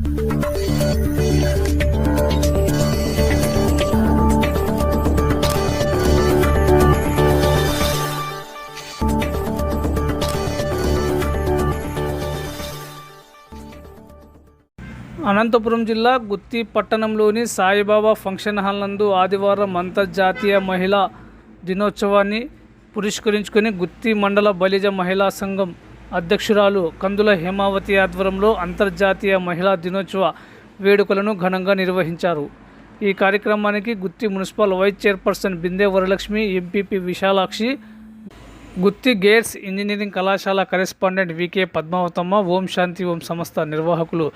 అనంతపురం జిల్లా గుత్తి పట్టణంలోని Saibaba function hall నందు ఆదివారం అంతర్జాతీయ మహిళా దినోత్సవాన్ని పురస్కరించుకొని గుత్తి మండల బలిజ మహిళా సంఘం అధ్యక్షురాలు కందుల హేమావతి ఆధ్వర్యంలో అంతర్జాతీయ మహిళా దినోత్సవ వేడుకలను ఘనంగా నిర్వహించారు. ఈ కార్యక్రమానికి Gooty municipal vice chairperson Binde Varalakshmi MPP Vishalakshi Gutti Gates engineering కళాశాల కరెస్పాండెంట్ వికే పద్మావతమ్మ ఓం శాంతి ఓం సంస్థ నిర్వాహకులు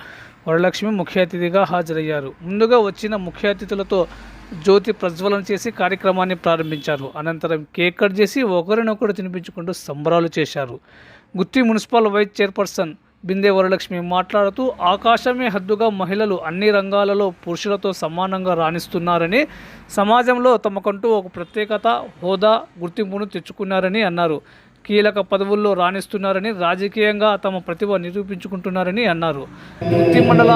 వరలక్ష్మి ముఖ్య అతిథిగా హాజరయ్యారు. ముందుగా వచ్చిన ముఖ్య అతిథులతో జ్యోతి ప్రజ్వలన చేసి కార్యక్రమాన్ని ప్రారంభించారు. అనంతరం కేక్ కట్ చేసి ఒకరినొకరు తినిపించుకుంటూ సంబరాలు చేశారు. Gooty municipal vice chairperson Binde Varalakshmi మాట్లాడుతూ ఆకాశమే హద్దుగా మహిళలు అన్ని రంగాలలో పురుషులతో సమానంగా రాణిస్తున్నారని సమాజంలో తమకంటూ ఒక ప్రత్యేకత హోదా గుర్తింపును తెచ్చుకున్నారని అన్నారు. కీలక పదవుల్లో రాణిస్తున్నారని రాజకీయంగా తమ ప్రతిభ నిరూపించుకుంటున్నారని అన్నారు. ముక్తి మండల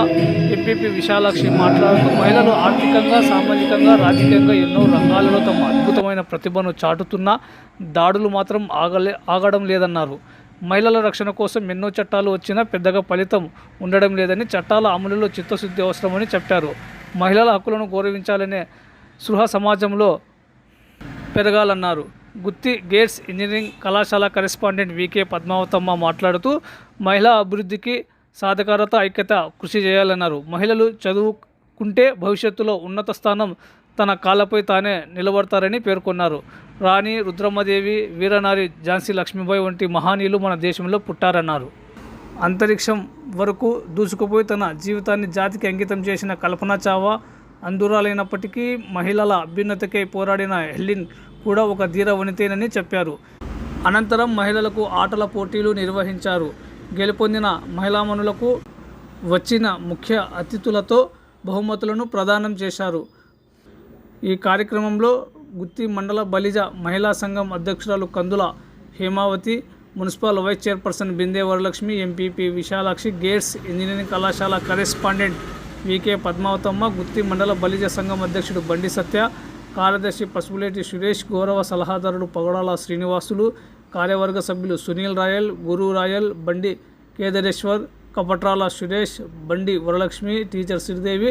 ఎంపీపీ విశాలాక్షి మాట్లాడుతూ మహిళలు ఆర్థికంగా సామాజికంగా రాజకీయంగా ఎన్నో రంగాలలో తమ అద్భుతమైన ప్రతిభను చాటుతున్నా దాడులు మాత్రం ఆగలే ఆగడం లేదన్నారు. మహిళల రక్షణ కోసం ఎన్నో చట్టాలు వచ్చినా పెద్దగా ఫలితం ఉండడం లేదని చట్టాల అమలులో చిత్తశుద్ధి అవసరమని చెప్పారు. మహిళల హక్కులను గౌరవించాలనే సృహ సమాజంలో పెరగాలన్నారు. గుత్తి గేట్స్ ఇంజనీరింగ్ కళాశాల కరెస్పాండెంట్ వికే పద్మావతమ్మ మాట్లాడుతూ మహిళా అభివృద్ధికి సాధికారత ఐక్యత కృషి చేయాలన్నారు. మహిళలు చదువుకుంటే భవిష్యత్తులో ఉన్నత స్థానం తన కాళ్ళపై తానే నిలబడతారని పేర్కొన్నారు. రాణి రుద్రమ్మదేవి వీరనారి ఝాన్సీ లక్ష్మీబాయి వంటి మహానీయులు మన దేశంలో పుట్టారన్నారు. అంతరిక్షం వరకు దూసుకుపోయి తన జీవితాన్ని జాతికి అంకితం చేసిన కల్పన చావా అందురాలైనప్పటికీ మహిళల అభ్యున్నతకై పోరాడిన హెల్లిన్ కూడా ఒక ధీర వనితేనని చెప్పారు. అనంతరం మహిళలకు ఆటల పోటీలు నిర్వహించారు. గెలుపొందిన మహిళామణులకు వచ్చిన ముఖ్య అతిథులతో బహుమతులను ప్రదానం చేశారు. ఈ కార్యక్రమంలో గుత్తి మండల బలిజ మహిళా సంఘం అధ్యక్షురాలు Kandula Hemavathi municipal vice chairperson Binde Varalakshmi MPP Vishalakshi Gates engineering కళాశాల కరెస్పాండెంట్ వికే పద్మావతమ్మ గుత్తి మండల బలిజ సంఘం అధ్యక్షుడు బండి సత్య కార్యదర్శి పసుపులేటి సురేష్ గౌరవ సలహాదారుడు పగడాల శ్రీనివాసులు కార్యవర్గ సభ్యులు సునీల్ రాయల్ గురు రాయల్ బండి కేదరేశ్వర్ కపట్రాల సురేష్ బండి వరలక్ష్మి టీచర్ శ్రీదేవి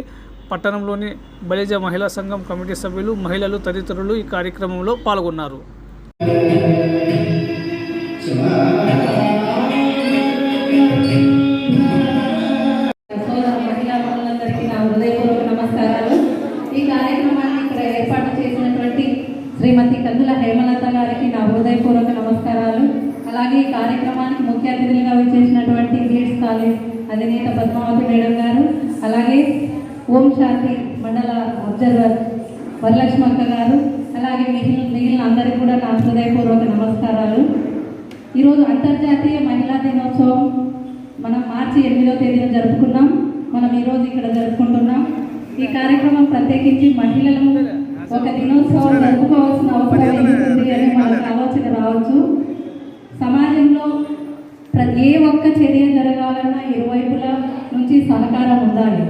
పట్టణంలోని బలిజ మహిళా సంఘం కమిటీ సభ్యులు మహిళలు తదితరులు ఈ కార్యక్రమంలో పాల్గొన్నారు. అలాగే ఈ కార్యక్రమానికి ముఖ్య అతిథులుగా వచ్చేసినటువంటి గేట్స్ కాలేజ్ అధినేత పద్మావతి మేడం గారు అలాగే ఓం శాంతి మండల అబ్జర్వర్ వరలక్ష్మి అక్క గారు అలాగే మిగిలిన మిగిలిన అందరికీ కూడా నా హృదయపూర్వక నమస్కారాలు. ఈరోజు అంతర్జాతీయ మహిళా దినోత్సవం మనం మార్చి ఎనిమిదో తేదీన జరుపుకున్నాం. మనం ఈరోజు ఇక్కడ జరుపుకుంటున్నాం. ఈ కార్యక్రమం ప్రత్యేకించి మహిళలను ఒక దినోత్సవం జరుపుకోవాల్సిన అవసరం ఏమిటి అని మనకు ఆలోచన రావచ్చు. సమాజంలో ప్రతి ఏ ఒక్క చర్య జరగాలన్నా ఇరువైపుల నుంచి సహకారం ఉండాలి.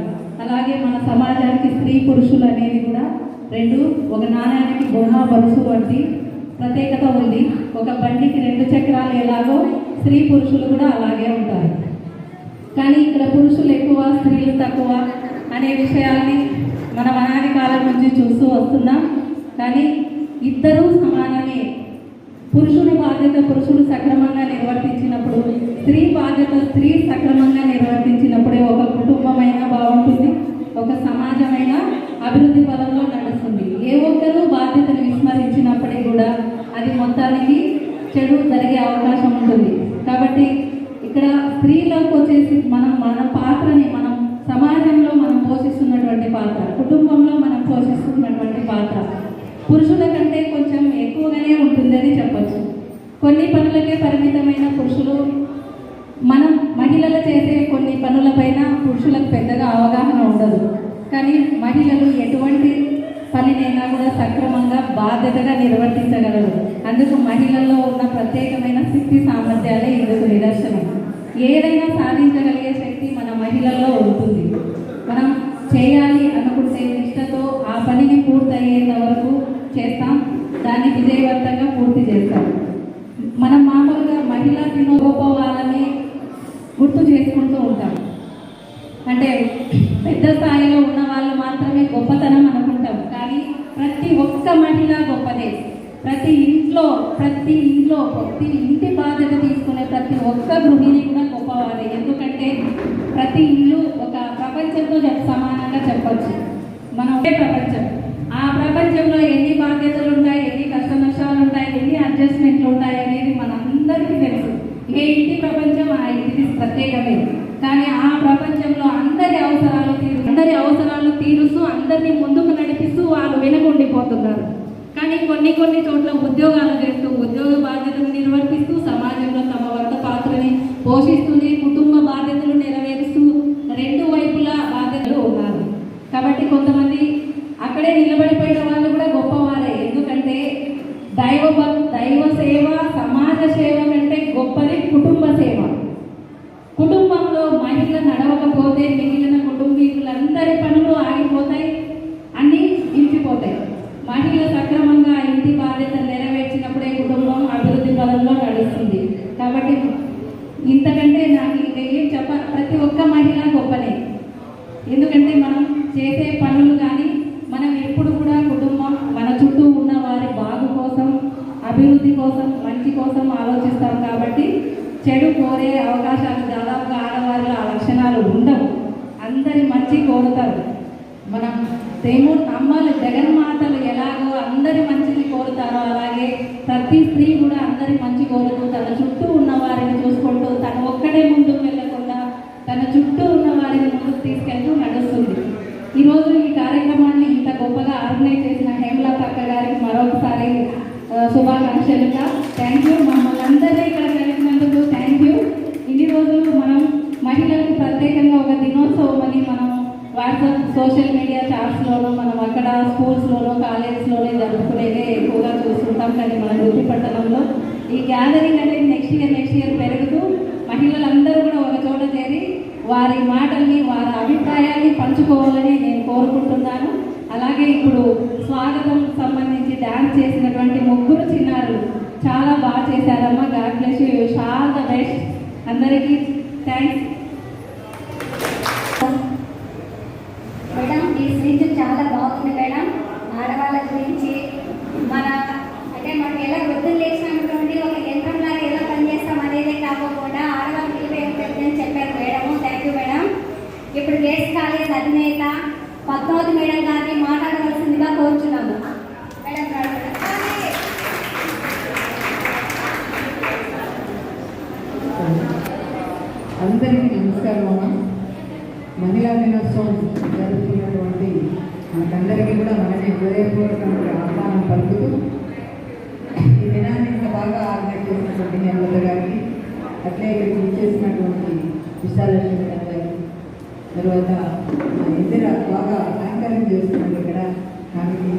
అలాగే మన సమాజానికి స్త్రీ పురుషులు అనేది కూడా రెండు ఒక నాణ్యానికి బొమ్మ బరుసు వంటి ప్రత్యేకత ఉంది. ఒక బండికి రెండు చక్రాలు ఎలాగో స్త్రీ పురుషులు కూడా అలాగే ఉంటారు. కానీ ఇక్కడ పురుషులు ఎక్కువ స్త్రీలు తక్కువ అనే విషయాల్ని మనం అనాది కాలం నుంచి చూస్తూ వస్తున్నాం. కానీ ఇద్దరూ సమానమే. పురుషుని బాధ్యత పురుషుడు సక్రమంగా నిర్వర్తించినప్పుడు స్త్రీ బాధ్యత స్త్రీ సక్రమంగా నిర్వర్తించినప్పుడే ఒక కుటుంబమైనా బాగుంటుంది ఒక సమాజమైన అభివృద్ధి పదంలో నడుస్తుంది. ఏ ఒక్కరూ బాధ్యతను విస్మరించినప్పుడే కూడా అది మొత్తానికి చెడు జరిగే అవకాశం ఉంటుంది. కాబట్టి ఇక్కడ స్త్రీలకు వచ్చేసి మనం మన పాత్రని మనం సమాజంలో మనం పోషిస్తున్నటువంటి పాత్ర కుటుంబంలో మనం పోషిస్తున్నటువంటి పాత్ర. పురుషుల కంటే ఉందని చెప్పచ్చు. చెప్పొచ్చు కొన్ని పనులకే పరిమితమైన పురుషులు మనం మహిళలు చేసే కొన్ని పనులపైన పురుషులకు పెద్దగా అవగాహన ఉండదు. కానీ మహిళలు ఎటువంటి పనినైనా కూడా సక్రమంగా బాధ్యతగా నిర్వర్తించగలరు. అందుకు మహిళల్లో ఉన్న ప్రత్యేకమైన శక్తి సామర్థ్యాలే ఇందుకు నిదర్శనం. ఏదైనా సాధించగలిగే శక్తి మన మహిళల్లో ఉంటుంది. మనం చేయాలి అనుకుంటే నిష్టతో ఆ పనిని పూర్తయ్యేంత వరకు చేస్తాం. దాన్ని విజయవంతంగా పూర్తి చేస్తాం మనం మామూలుగా మహిళా దినోత్సవాలని గుర్తు చేసుకుంటూ ఉంటాం. అంటే పెద్ద స్థాయిలో ఉన్న వాళ్ళు మాత్రమే గొప్పతనం అనుకుంటాం. కానీ ప్రతి ఒక్క మహిళ గొప్పదే. ప్రతి ఇంట్లో ప్రతి ఇంట్లో ప్రతి ఇంటి బాధ్యత తీసుకునే ప్రతి ఒక్క గృహిణి కూడా గొప్పవారే. ఎందుకంటే ప్రతి ఇల్లు ఒక ప్రపంచంతో సమానంగా చెప్పచ్చు. మనం ఒకే ప్రపంచం. ఆ ప్రపంచంలో ఎన్ని బాధ్యతలు ఉంటాయి ఎన్ని కష్ట నష్టాలు ఉంటాయి ఎన్ని అడ్జస్ట్మెంట్లు ఉంటాయి అనేది మనందరికీ తెలుసు. ఏ ఇంటి ప్రపంచం ఆ ఇంటిది ప్రత్యేకమే. కానీ ఆ ప్రపంచంలో అందరి అవసరాలు తీరు అందరి అవసరాలు తీరుస్తూ అందరినీ ముందుకు నడిపిస్తూ వాళ్ళు వెనకుండిపోతున్నారు. కానీ కొన్ని కొన్ని చోట్ల ఉద్యోగాలు చేస్తూ ఉద్యోగ బాధ్యతలు నిర్వర్తిస్తూ సమాజంలో తమ వంత పాత్రని పోషిస్తూనే కుటుంబ బాధ్యతలు నెరవేరుస్తూ రెండు వైపులా బాధ్యతలు ఉన్నారు కాబట్టి కొంతమంది అక్కడే నిలబడిపోయిన వాళ్ళు కూడా గొప్పవారే ఎందుకంటే దైవ భక్- దైవ సేవ సమాజ సేవ కంటే గొప్పది కుటుంబ సేవ కుటుంబంలో మహిళ నడవకపోతే మిగిలిన కుటుంబీకులందరి పనులు ఆగిపోతాయి అన్నీ నిలిచిపోతాయి మహిళ సక్రమంగా ఇంటి బాధ్యత నెరవేర్చినప్పుడే కుటుంబం అభివృద్ధి పదంలో నడుస్తుంది కాబట్టి ఎందుకంటే నాకు ఏం చెప్ప ప్రతి ఒక్క మహిళ గొప్పనే ఎందుకంటే మనం చేసే పనులు కానీ మనం ఎప్పుడు కూడా కుటుంబం మన చుట్టూ ఉన్న వారి బాగు కోసం అభివృద్ధి కోసం మంచి కోసం ఆలోచిస్తాం కాబట్టి చెడు కోరే అవకాశాలు దాదాపుగా ఆడవారిలో ఆ లక్షణాలు ఉండవు. అందరి మంచి కోరుతారు. మనం దేవుడు అమ్మలు జగన్మాతలు ఎలాగో అందరి మంచిని కోరుతారో అలాగే ప్రతి స్త్రీ కూడా అందరి మంచి కోరుతూ తన చుట్టూ ఉన్న వారిని చూసుకుంటూ తను ఒక్కడే ముందుకు వెళ్ళకుండా తన చుట్టూ ఉన్న వారిని ముందుకు తీసుకెళ్తూ నడుస్తుంది ఈరోజు ఈ కార్యక్రమాన్ని ఇంత గొప్పగా ఆర్గనైజ్ చేసిన హేమలత అక్క గారికి మరొకసారి ఆ, శుభాకాంక్షలుగా. థ్యాంక్ యూ మమ్మల్ని అందరినీ ఇక్కడ కలిసినందుకు థ్యాంక్ యూ ఇన్ని రోజులు మనం మహిళలకు ప్రత్యేకంగా ఒక దినోత్సవం అని మనం వాట్సాప్ సోషల్ మీడియా చాట్స్లోనూ మనం అక్కడ స్కూల్స్లోనూ కాలేజెస్లోనే జరుపుకునేదే ఎక్కువగా చూస్తుంటాం. కానీ మన డ్యూటీ పట్టణంలో ఈ గ్యాదరింగ్ అనేది నెక్స్ట్ ఇయర్ నెక్స్ట్ ఇయర్ పెరుగుతూ మహిళలందరూ కూడా ఒక చోట చేరి వారి మాటల్ని వారి అభిప్రాయాన్ని పంచుకోవాలని నేను కోరుకుంటున్నాను. అలాగే ఇప్పుడు స్వాగతం సంబంధించి డ్యాన్స్ చేసినటువంటి ముగ్గురు చిన్నారులు చాలా బాగా చేశారమ్మా. God bless you all the best అందరికీ థ్యాంక్స్ మేడం ఈ స్పీచ్ చాలా బాగుంది మేడం ఆడవాళ్ళ గురించి మన అంటే మనం ఎలా వృద్ధులు లేచినటువంటి ఒక యంత్రంలాగా ఎలా పనిచేస్తాం అనేదే కాకుండా ఆడవాళ్ళ విలువ ఏంటని చెప్పారు మేడం థ్యాంక్ యూ మేడం ఇప్పుడు గేస్ కాలేజ్ అధినేత పద్మావతి మేడం గారిని మాట్లాడవలసిందిగా కోరుచున్నాము మేడం రాడు మేడం. అందరికీ నమస్కారం అమ్మ మహిళా దినోత్సవం జరుగుతున్నటువంటి మనకందరికీ కూడా మనమే హృదయపూర్వకంగా ఆహ్వానం పలుకుతూ ఈ దినాన్ని ఇంకా బాగా ఆర్గనైజ్ చేసినటువంటి హేమలత గారికి అట్లే ఇక్కడ ఇచ్చేసినటువంటి విశాలక్ష్మి గారికి తర్వాత ఇందిర బాగా యాంకరింగ్ చేస్తున్నాడు ఇక్కడ కానీ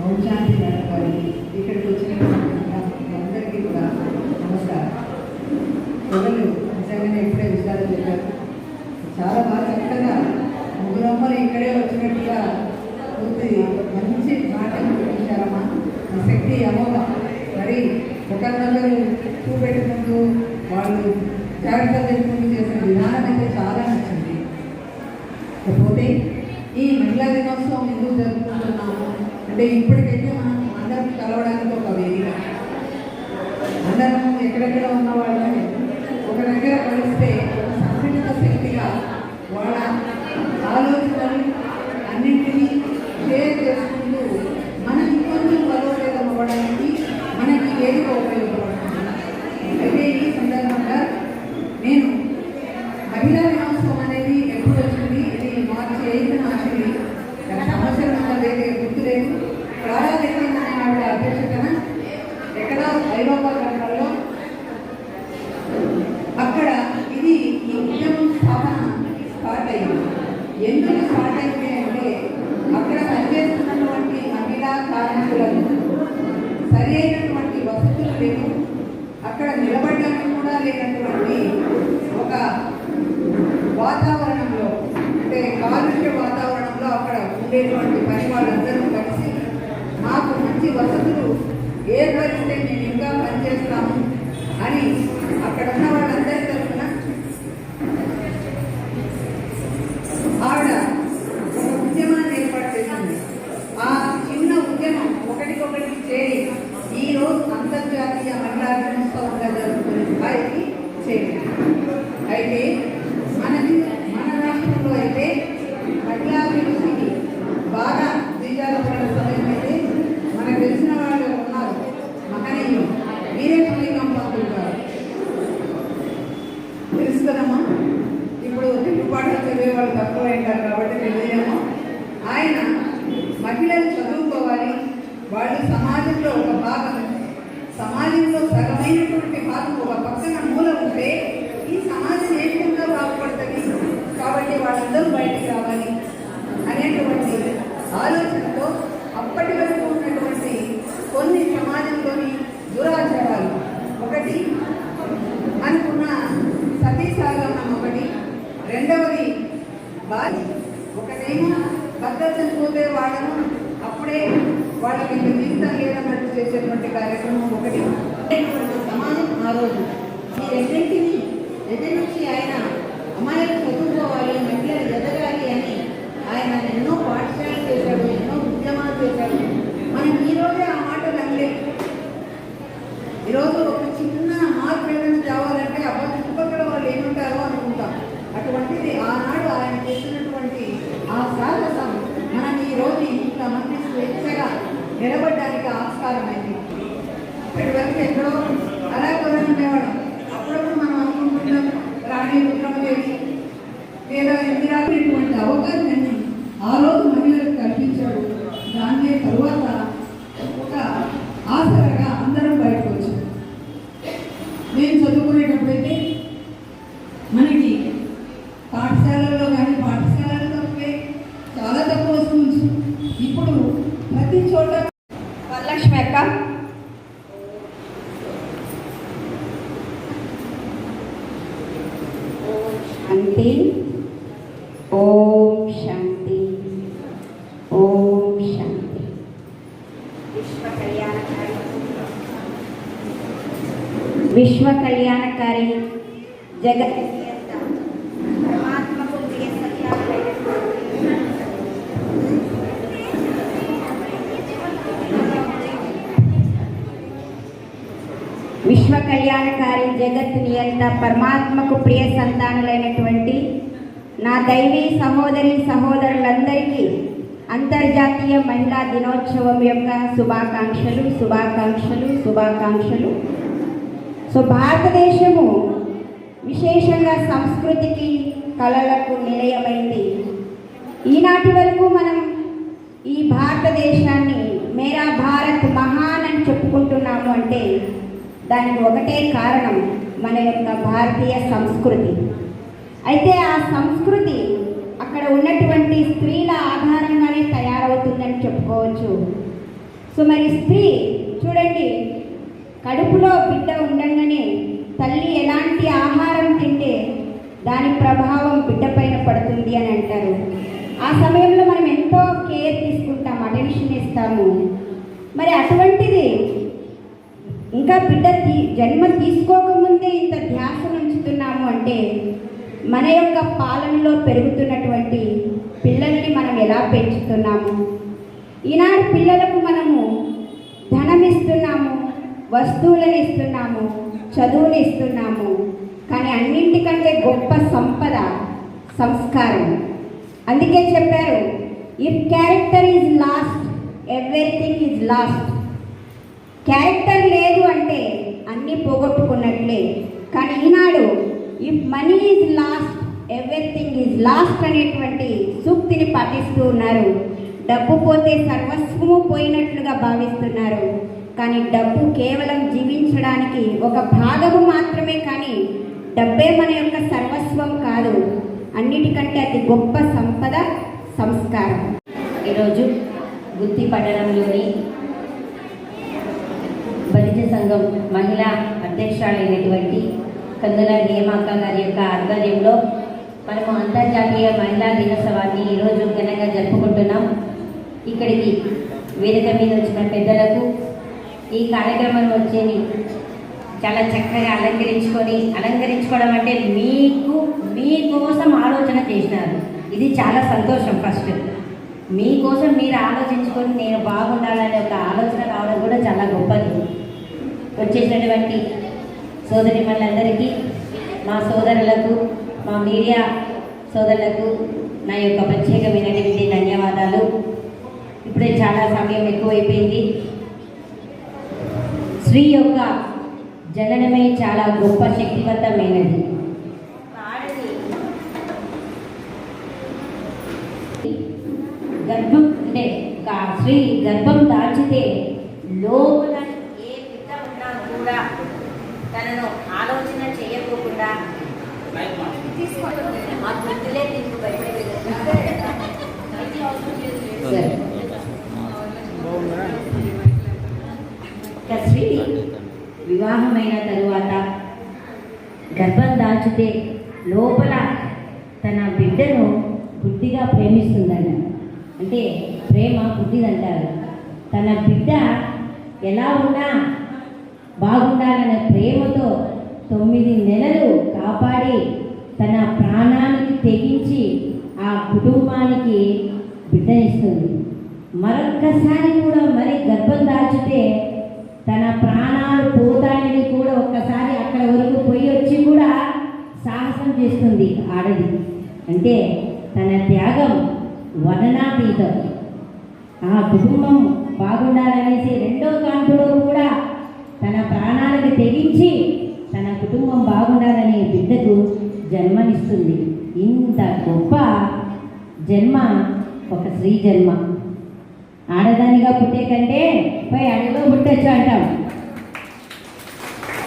వంశాంతి మేడం గారికి ఇక్కడికి వచ్చినటువంటి అందరికీ కూడా నమస్కారం ప్రజలు నిజంగానే ఇప్పుడే విషయాలు చెప్పారు చాలా బాగా చక్కగా ముగ్గురు అమ్మలు ఇక్కడే వచ్చినట్టుగా పూర్తి మంచి మాటలు చూపించారమ్మా ఈ శక్తి అమోఘం మరి ఒకరినొకరు చూపెట్టుకుంటూ వాళ్ళు జాగ్రత్త చేసుకుంటూ చేసిన విధానం అయితే చాలా నచ్చింది. కాకపోతే ఈ మహిళా దినోత్సవం ఎందుకు జరుపుకుంటున్నాము? అంటే ఇప్పటికే ఆలోచనతో అప్పటి వరకు ఉన్నటువంటి కొన్ని సమాజంలోని దురాచారాలు. ఒకటి అనుకున్న సతీసాగమనం ఒకటి. రెండవది బాలి ఒకటేమో భద్రతను పోతే వాళ్ళను అప్పుడే వాళ్ళకి ఇంకా జీవితం లేదన్నట్టు చేసేటువంటి కార్యక్రమం ఒకటి. సమాజం ఆ రోజు. ఈ రెండింటిని ఎదిరించి ఆయన అమ్మాయిలు చదువుకోవాలి మహిళలు ఎదగాలి అని ఆయన ఎన్నో పాఠశాలలు చేశాడు మనం ఈ రోజే ఆ మాటలు అనలేదు ఈరోజు ఒక చిన్న మార్పు ఏదైనా తేవాలంటే అబ్బా చుట్టుపక్కల వాళ్ళు ఏముంటారో అనుకుంటాం. అటువంటిది ఆనాడు ఆయన చేసినటువంటి ఆ సాహసం మనం ఈ రోజు ఇంతమంది స్వేచ్ఛగా నిలబడడానికి ఆస్కారమైంది. ఇప్పటి వరకు ఎక్కడో అలా కూడా ఉండేవాడు అప్పుడప్పుడు మనం అనుకుంటున్నాం రాణి రుద్రమదేవి లేదా ఇందిరాటువంటి అవకాశాన్ని ఆ రోజు మహిళలకు కల్పించాడు దాని తరువాత ఒక ఆసరగా అందరం బయటకు వచ్చాం నేను చదువుకునేటప్పుడైతే మనకి పాఠశాలల్లో కానీ పాఠశాలలు తక్కువే చాలా తక్కువ స్కూల్స్ ఇప్పుడు ప్రతి చోట వరలక్ష్మి అక్క శాంతి ఓం శాంతి ఓం శాంతి విశ్వ కళ్యాణకారి విశ్వ కళ్యాణకారి జగత్ పరమాత్మకు ప్రియ విశ్వ కళ్యాణకారి జగత్ నియంత పరమాత్మకు ప్రియ సంతానులైనటువంటి నా దైవీ సహోదరి సహోదరులందరికీ అంతర్జాతీయ మహిళా దినోత్సవం యొక్క శుభాకాంక్షలు శుభాకాంక్షలు శుభాకాంక్షలు. సో భారతదేశము విశేషంగా సంస్కృతికి కళలకు నిలయమైంది. ఈనాటి వరకు మనం ఈ భారతదేశాన్ని మేరా భారత్ మహాన్ అని చెప్పుకుంటున్నాము అంటే దానికి ఒకటే కారణం మన యొక్క భారతీయ సంస్కృతి. అయితే ఆ సంస్కృతి అక్కడ ఉన్నటువంటి స్త్రీల ఆధారంగానే తయారవుతుందని చెప్పుకోవచ్చు. సో మరి స్త్రీ చూడండి కడుపులో బిడ్డ ఉండగానే తల్లి ఎలాంటి ఆహారం తింటే దాని ప్రభావం బిడ్డ పైన పడుతుంది అని అంటారు. ఆ సమయంలో మనం ఎంతో కేర్ తీసుకుంటాం అటెన్షన్ ఇస్తాము. మరి అటువంటిది ఇంకా బిడ్డ తీ జన్మ తీసుకోకముందే ఇంత ధ్యాస ఉంచుతున్నాము అంటే మన యొక్క పాలనలో పెరుగుతున్నటువంటి పిల్లల్ని మనం ఎలా పెంచుతున్నాము? ఈనాడు పిల్లలకు మనము ధనం ఇస్తున్నాము వస్తువులను ఇస్తున్నాము చదువులు ఇస్తున్నాము కానీ అన్నింటికంటే గొప్ప సంపద సంస్కారం. అందుకే చెప్పారు if character is lost everything is lost character లేదు అంటే అన్నీ పోగొట్టుకున్నట్లే. కానీ ఈనాడు if money is lost everything is lost అనేటువంటి సూక్తిని పాటిస్తూ ఉన్నారు. డబ్బు పోతే సర్వస్వము పోయినట్లుగా భావిస్తున్నారు. కానీ డబ్బు కేవలం జీవించడానికి ఒక భాగము మాత్రమే కానీ డబ్బే మన యొక్క సర్వస్వం కాదు. అన్నిటికంటే అతి గొప్ప సంపద సంస్కారం. ఈరోజు గుత్తి పట్టణంలోని వైద్య సంఘం మహిళా అధ్యక్షురాలైనటువంటి కందుల నియమాక గారి యొక్క ఆధ్వర్యంలో మనము అంతర్జాతీయ మహిళా దినోత్సవాన్ని ఈరోజు ఘనంగా జరుపుకుంటున్నాం. ఇక్కడికి వేదిక మీద వచ్చిన పెద్దలకు ఈ కార్యక్రమం వచ్చేది చాలా చక్కగా అలంకరించుకొని అలంకరించుకోవడం అంటే మీకు మీకోసం ఆలోచన చేసినారు. ఇది చాలా సంతోషం ఫస్ట్. మీకోసం మీరు ఆలోచించుకొని నేను బాగుండాలనే ఒక ఆలోచన రావడం కూడా చాలా గొప్పది. వచ్చేసినటువంటి సోదరి మనందరికీ మా సోదరులకు మా మీడియా సోదరులకు నా యొక్క ప్రత్యేకమైనటువంటి ధన్యవాదాలు. ఇప్పుడే చాలా సమయం ఎక్కువైపోయింది. స్త్రీ యొక్క జననమే చాలా గొప్ప శక్తివంతమైనది. గర్భం అంటే స్త్రీ గర్భం దాచితే లోపల ఏ బిడ్డ ఉన్నా కూడా తనను ఆలోచన చేయకోకుండా మా గుర్తులే నీకు సరే. వివాహమైన తరువాత గర్భం దాచితే లోపల తన బిడ్డను బుద్ధిగా ప్రేమిస్తుందన్న అంటే ప్రేమ బుద్ధిదంటారు. తన బిడ్డ ఎలా ఉన్నా బాగుండాలనే ప్రేమతో తొమ్మిది నెలలు కాపాడి తన ప్రాణానికి తెగించి ఆ కుటుంబానికి బిడ్డనిస్తుంది. మరొక్కసారి కూడా మరి గర్భం దాల్చితే తన ప్రాణాలు పోతాయని కూడా ఒక్కసారి అక్కడ వరకు పోయి వచ్చి కూడా సాహసం చేస్తుంది ఆడది. అంటే తన త్యాగం వర్ణనాతీతం ఆ కుటుంబం బాగుండాలనేసి రెండో కాంతులో కూడా తన ప్రాణాలకు తెగించి తన కుటుంబం బాగుండాలనే బిడ్డకు జన్మనిస్తుంది. ఇంత గొప్ప జన్మ ఒక స్త్రీ జన్మ. ఆడదానిగా పుట్టే కంటే పోయి అడవిలో పుట్టచ్చు అంటాం.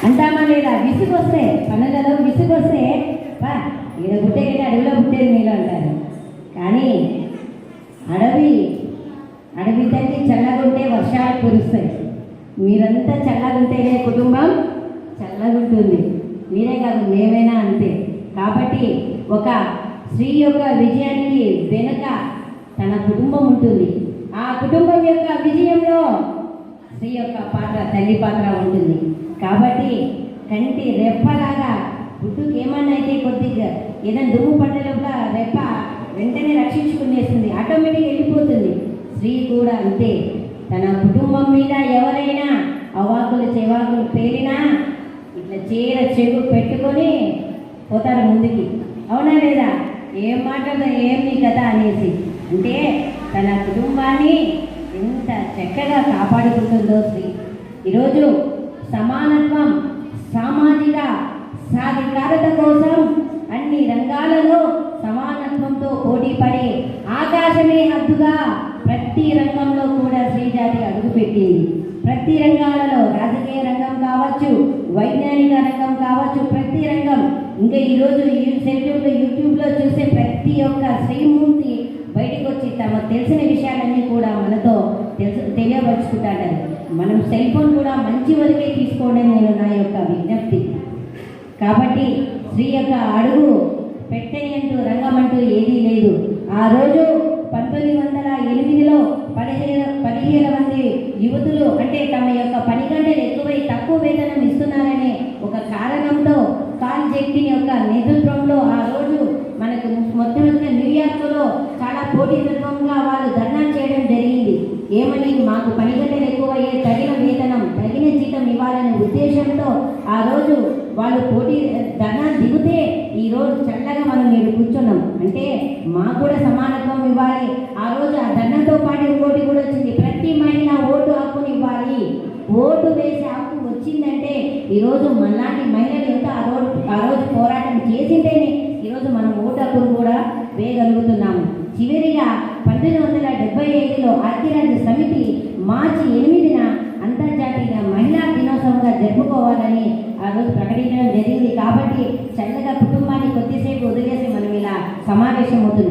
అంటామా లేదా విసుగొస్తే పనులలో విసుగొస్తే బా ఈడ పుట్టే కంటే అడవిలో పుట్టేది మీరు అంటారు. కానీ అడవి అడవి తల్లి చల్లగుంటే వర్షాలు కురుస్తాయి. మీరంతా చల్లగుంటేనే కుటుంబం చల్లగుంటుంది. మీరే కాదు మేమైనా అంతే. కాబట్టి ఒక స్త్రీ యొక్క విజయానికి వెనుక తన కుటుంబం ఉంటుంది. ఆ కుటుంబం యొక్క విజయంలో స్త్రీ యొక్క పాత్ర తల్లి పాత్ర ఉంటుంది. కాబట్టి కంటి రెప్పలాగా పుట్టుకు ఏమన్నా అయితే కొద్దిగా ఏదైనా దుమ్ము పడ్డలోగా రెప్ప వెంటనే రక్షించుకునేస్తుంది. ఆటోమేటిక్ వెళ్ళిపోతుంది. స్త్రీ కూడా అంతే. తన కుటుంబం మీద ఎవరైనా అవాకులు చెవాకులు పేరినా ఇట్లా చీర చెగు పెట్టుకొని పోతారు ముందుకి. అవునా లేదా? ఏం మాట్లాడదా ఏం నీ కదా అనేసి. అంటే తన కుటుంబాన్ని ఎంత చక్కగా కాపాడుకుంటుందో స్త్రీ ఈరోజు సమానత్వం సామాజిక సాధికారత కోసం అన్ని రంగాలలో సమానత్వంతో పోటీ పడే ఆకాశమే హద్దుగా ప్రతి రంగంలో కూడా శ్రీజాతి అడుగుపెట్టింది. ప్రతి రంగాలలో రాజకీయ రంగం కావచ్చు వైజ్ఞానిక రంగం కావచ్చు ప్రతి రంగం. ఇంకా ఈరోజు సెల్యూట్లో యూట్యూబ్లో చూసే ప్రతి ఒక్క శ్రీమూర్తి బయటకు వచ్చి తమకు తెలిసిన విషయాలన్నీ కూడా మనతో తెలుసు తెలియపరుచుకుంటాడు మనం సెల్ ఫోన్ కూడా మంచి వరకే తీసుకోవడం నేను నా యొక్క విజ్ఞప్తి. కాబట్టి స్త్రీ యొక్క అడుగు పెట్టని అంటూ రంగం అంటూ ఏదీ లేదు. ఆ రోజు పంతొమ్మిది వందల ఎనిమిదిలో పదిహేను పదిహేను మంది యువతులు అంటే తమ యొక్క పని గంటలు ఎక్కువై తక్కువ వేతనం ఇస్తున్నారనే ఒక కారణంతో కాల్ జెక్టిన్ యొక్క నేతృత్వంలో ఆ రోజు మనకు మొట్టమొదటిగా న్యూయార్క్లో చాలా పోటీతత్వంగా వాళ్ళు ధర్నా చేయడం జరిగింది. ఏమని మాకు పని గంటలు ఎక్కువయ్యే తగిన వేతనం తగిన జీతం ఇవ్వాలనే ఉద్దేశంతో ఆ రోజు వాళ్ళు పోటీ ధర్నా దిగితే ఈరోజు చల్లగా మనం నేను కూర్చున్నాం. అంటే మాకు కూడా సమానత్వం ఇవ్వాలి. ఆ రోజు ఆ ధనంతో పాటు ఇంకోటి కూడా వచ్చింది. ప్రతి మహిళ ఓటు హక్కుని ఇవ్వాలి. ఓటు వేసే హక్కు వచ్చిందంటే ఈరోజు మనలాంటి మహిళలు ఎంత ఆ రోజు ఆ రోజు పోరాటం చేసింటేనే Timoteo.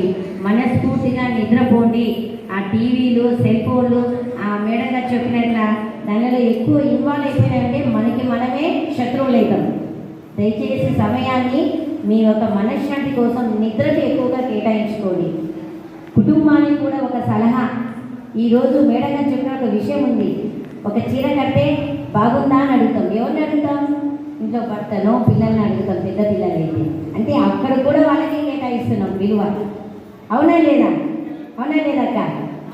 తీసుకోండి మనస్ఫూర్తిగా నిద్రపోండి. ఆ టీవీలు సెల్ ఫోన్లు ఆ మేడంగా చెప్పినట్ల దానిలో ఎక్కువ ఇన్వాల్వ్ అయిపోయినాయంటే మనకి మనమే శత్రువులు అవుతాం. దయచేసి సమయాన్ని మీ యొక్క మనశ్శాంతి కోసం నిద్రకి ఎక్కువగా కేటాయించుకోండి. కుటుంబానికి కూడా ఒక సలహా. ఈరోజు మేడం గారు చెప్పిన ఒక విషయం ఉంది. ఒక చీర కట్టే బాగుందా అని అడుగుతాం. ఎవరిని అడుగుతాం? ఇంట్లో భర్తను పిల్లల్ని అడుగుతాం. పెద్ద పిల్లలైతే. అంటే అక్కడ కూడా వాళ్ళకి కేటాయిస్తున్నాం విలువ. అవునా లేదా? అవునా లేదక్క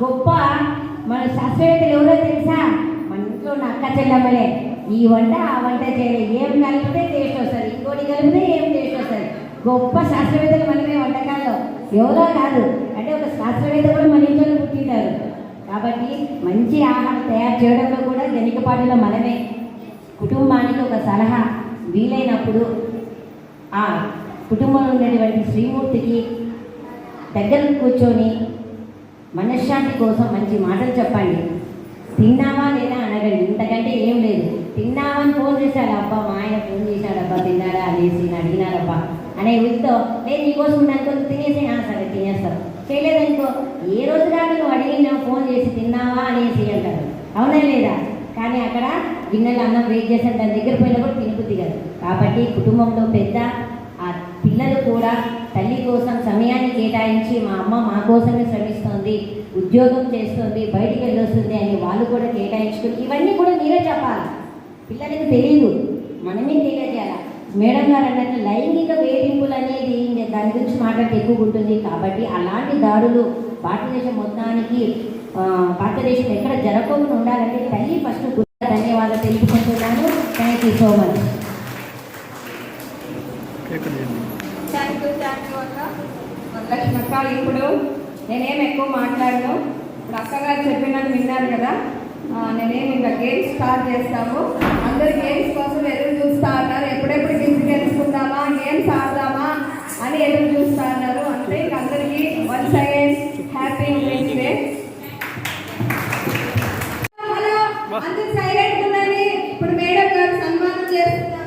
గొప్ప. మన శాస్త్రవేత్తలు ఎవరో తెలుసా? మన ఇంట్లో ఉన్న అక్క చెల్లెమ్మలే. ఈ వంట ఆ వంట చేయలే. ఏం కలిపితే టేస్ట్ వస్తుంది. ఇంకోటి కలిపితే ఏం టేస్ట్ వస్తుంది? గొప్ప శాస్త్రవేత్తలు మనమే వంటకాల్లో. ఎవరో కాదు. అంటే ఒక శాస్త్రవేత్త కూడా మన ఇంట్లో పుట్టింటారు. కాబట్టి మంచి ఆహారం తయారు చేయడంలో కూడా వెనుకపాటులో మనమే. కుటుంబానికి ఒక సలహా. వీలైనప్పుడు ఆ కుటుంబంలో ఉన్నటువంటి శ్రీమూర్తికి దగ్గర కూర్చొని మనశ్శాంతి కోసం మంచి మాటలు చెప్పండి. తిన్నావా లేదా అనగండి ఇంతకంటే ఏం లేదు. తిన్నావా అని ఫోన్ చేశాడు అబ్బా మా ఆయన ఫోన్ చేశాడబ్బా తిన్నాడా అనేసి అడిగినారబ్బా అనే ఉద్దో నేను నీకోసం అనుకో తినేసి "ఆ, సరే తినేస్తాను చేయలేదనుకో ఏ రోజు దాకా నువ్వు అడిగినా ఫోన్ చేసి తిన్నావా అనేసి అంటారు అవునా లేదా? కానీ అక్కడ గిన్నెలు అన్నం వెయిట్ చేసిన దాని దగ్గర పోయినా కూడా తినబుద్ధి కాబట్టి కుటుంబంలో పెద్ద ఆ పిల్లలు కూడా తల్లి కోసం సమయాన్ని కేటాయించి మా అమ్మ మా కోసమే శ్రమిస్తోంది ఉద్యోగం చేస్తుంది బయటికి వెళ్ళొస్తుంది అని వాళ్ళు కూడా కేటాయించుకుని ఇవన్నీ కూడా మీరే చెప్పాలి. పిల్లలకి తెలియదు మనమే తెలియజేయాలి? మేడం గారు అన్నట్టు లైంగిక వేధింపులు అనేది దాని గురించి మాట్లాడితే ఎక్కువ ఉంటుంది. కాబట్టి అలాంటి దాడులు భారతదేశం మొత్తానికి భారతదేశం ఎక్కడ జరగకుండా ఉండాలంటే తల్లి ఫస్ట్ ధన్యవాదాలు తెలుపుకుంటున్నాను. Thank you so much thank you thank you అక్క వరలక్ష్మి అక్క ఇప్పుడు నేనేం ఎక్కువ మాట్లాడను. ఇప్పుడు అక్కగారు చెప్పినట్టు విన్నారు కదా. నేనేమి నేనేం ఇంకా గేమ్స్ స్టార్ట్ చేస్తాము. అందరు గేమ్స్ కోసం ఎదురు చూస్తా ఉన్నారు ఎప్పుడెప్పుడు గిఫ్ట్ గెలుచుకుందామా? గేమ్స్ ఆడదామా? అని ఎదురు చూస్తా ఉన్నారు అంటే ఇంక అందరికీ once again happy women's day అందరు సైలెంట్ ఉండండి. ఇప్పుడు మేడం గారు సన్మానం చేస్తున్నాము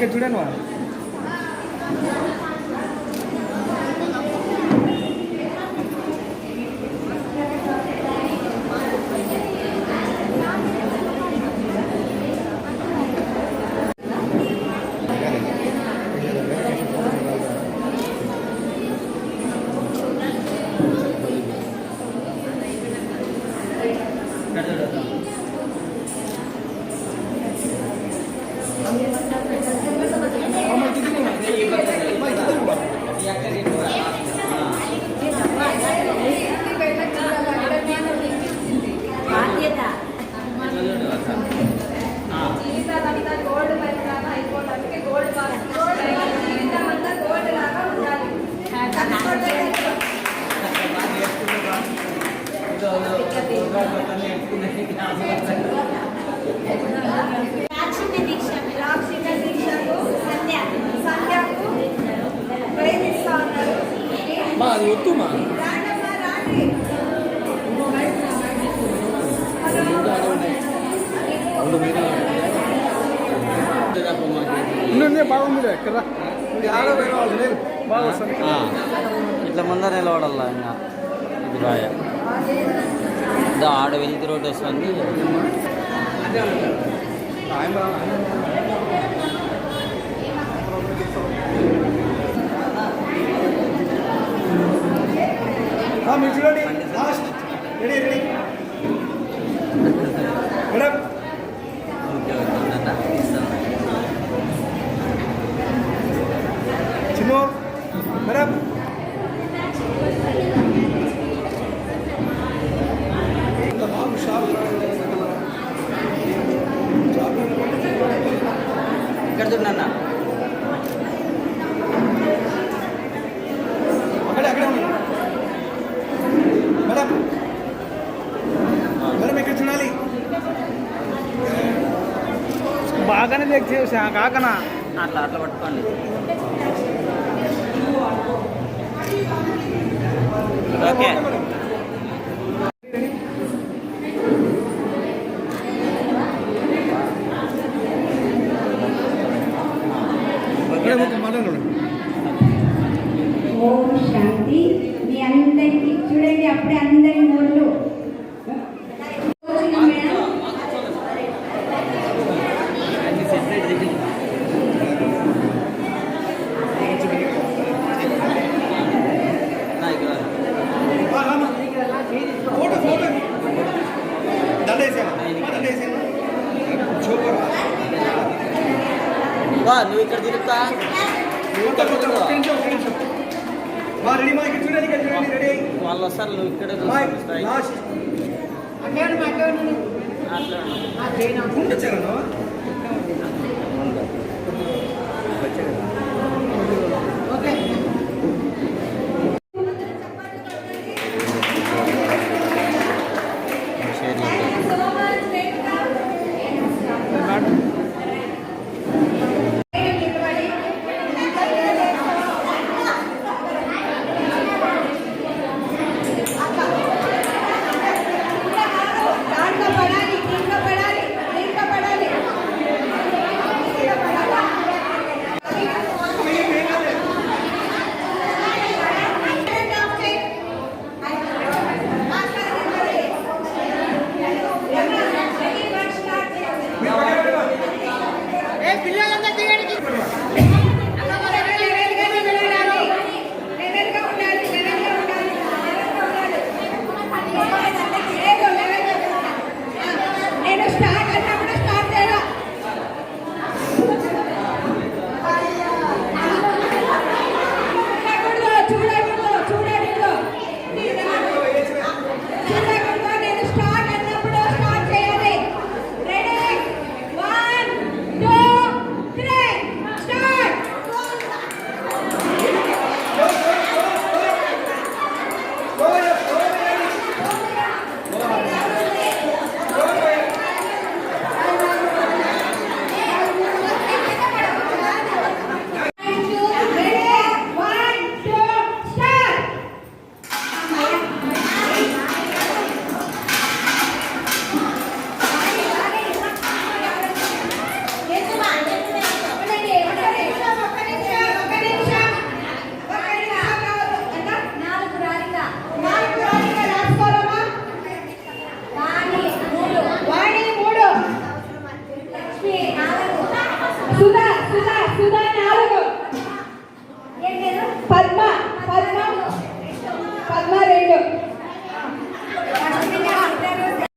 మా ఇక్కడ బాగానే కాకనా? అట్లా అట్లా పట్టుకోండి.